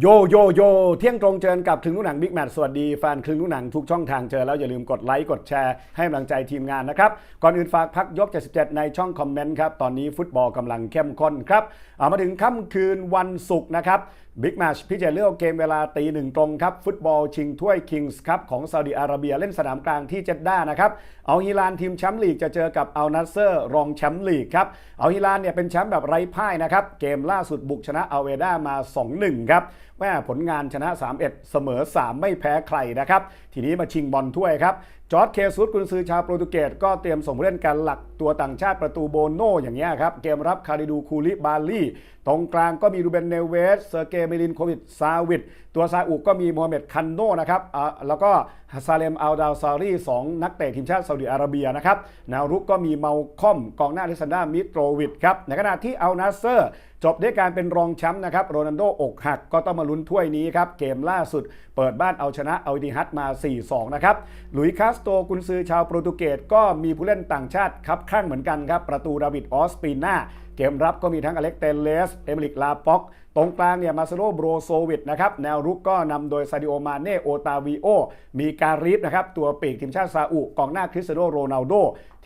โยโยโยเที่ยงตรงเจอกับคลึงลูกหนังบิ๊กแมทสวัสดีแฟนคลึงลูกหนังทุกช่องทางเจอแล้วอย่าลืมกดไลค์กดแชร์ให้กำลังใจทีมงานนะครับ ก่อนอื่นฝากพักยก 77 ในช่องคอมเมนต์ครับ ตอนนี้ฟุตบอลกำลังเข้มข้นครับเอามาถึงค่ำคืนวันศุกร์นะครับบิ๊กแมชพิจารณาเกมเวลาตีหนึ่งตรงครับ ฟุตบอลชิงถ้วยคิงส์ครับของซาอุดิอาระเบียเล่นสนามกลางที่เจดด้านะครับ เอาฮิลานทีมแชมป์ลีกจะเจอกับอัลนัสเซอร์รองแชมป์ลีกครับเอาฮิลานเนี่ยเป็นแชมป์แบบไร้พ่ายนะครับเกมล่าสุดบุกชนะอัลเวด้ามา 2-1 ครับแม่ผลงานชนะ 3-1 เสมอ 3 ไม่แพ้ใครนะครับ ทีนี้มาชิงบอลถ้วยครับ จอร์ดเคซุสกุนซือชาวโปรตุเกสก็เตรียมส่งผู้เล่นการหลักตัวต่างชาติประตูโบโนอย่างเงี้ยครับ เกมรับคาริดูคูลิบาลีตรงกลางก็มีรูเบนเนเวส เซอร์เกเมลินโควิด ซาวิด ตัวซาอุก็มีโมฮัมเหม็ดคันโนนะครับอ่าแล้วก็ฮัสซาเลมอัลดาวซารีสองนักเตะทีมชาติซาอุดิอาระเบียนะครับแนวรุกก็มีเมาคอมกองหน้าลิซันดามิโตรวิดครับในขณะที่อัลนาเซอร์ จบด้วยการเป็นรองแชมป์นะครับโรนัลโดอกหักก็ต้องมาลุ้นถ้วยนี้ครับ เกมล่าสุดเปิดบ้านเอาชนะเอาดิฮัตมา 4-2 นะครับ หลุยส์คาสโตกุนซือชาวโปรตุเกสก็มีผู้เล่นต่างชาติครับข้างเหมือนกันครับ ประตูดาวิดออสปีน่า เกมรับก็มีทั้งอเล็กเตนเลส เอมิลิกลาป็อก ตรงกลางเนี่ยมาซาโลโบรโซวิดนะครับ แนวรุกก็นำโดยซาดิโอมาเน่โอตาวิโอ มีการีฟนะครับ ตัวปีกทีมชาติซาอุกองหน้าคริสเตียโนโรนัลโด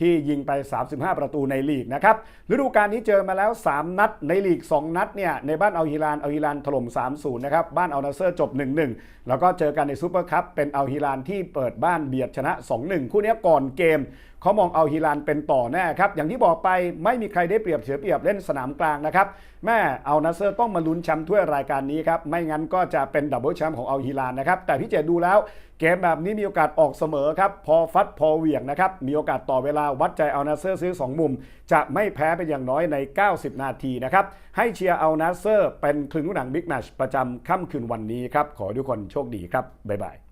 ที่ยิงไป 35 ประตูในลีกนะครับ ฤดูกาลนี้เจอมาแล้ว 3 นัดในลีก 2 นัดเนี่ยในบ้านเอัลฮิลานเอัลฮิลานถล่ม 3-0 นะครับ บ้านเอัลนาเซอร์จบ 1-1 แล้วก็เจอกันในซูเปอร์คัพเป็นเอัลฮิลานที่เปิดบ้านเบียดชนะ 2-1 คู่นี้ก่อนเกมเขามองเอาฮิลานเป็นต่อแน่ครับ อย่างที่บอกไปไม่มีใครได้เปรียบเสียเปรียบเล่นสนามกลางนะครับ แม่เอานาเซอร์ต้องมาลุ้นแชมป์ถ้วยรายการนี้ครับ ไม่งั้นก็จะเป็นดับเบิลแชมป์ของเอาฮิลานนะครับ แต่พี่เจดูแล้วเกมแบบนี้มีโอกาสออกเสมอครับ พอฟัดพอเหวี่ยงนะครับ มีโอกาสต่อเวลาวัดใจเอานาเซอร์ซื้อ 2 มุม จะไม่แพ้เป็นอย่างน้อยใน 90 นาทีนะครับ ให้เชียร์เอานาเซอร์เป็นคลึงหนังบิ๊กแมชประจำค่ำคืนวันนี้ครับ ขอทุกคนโชคดีครับ บ๊ายบาย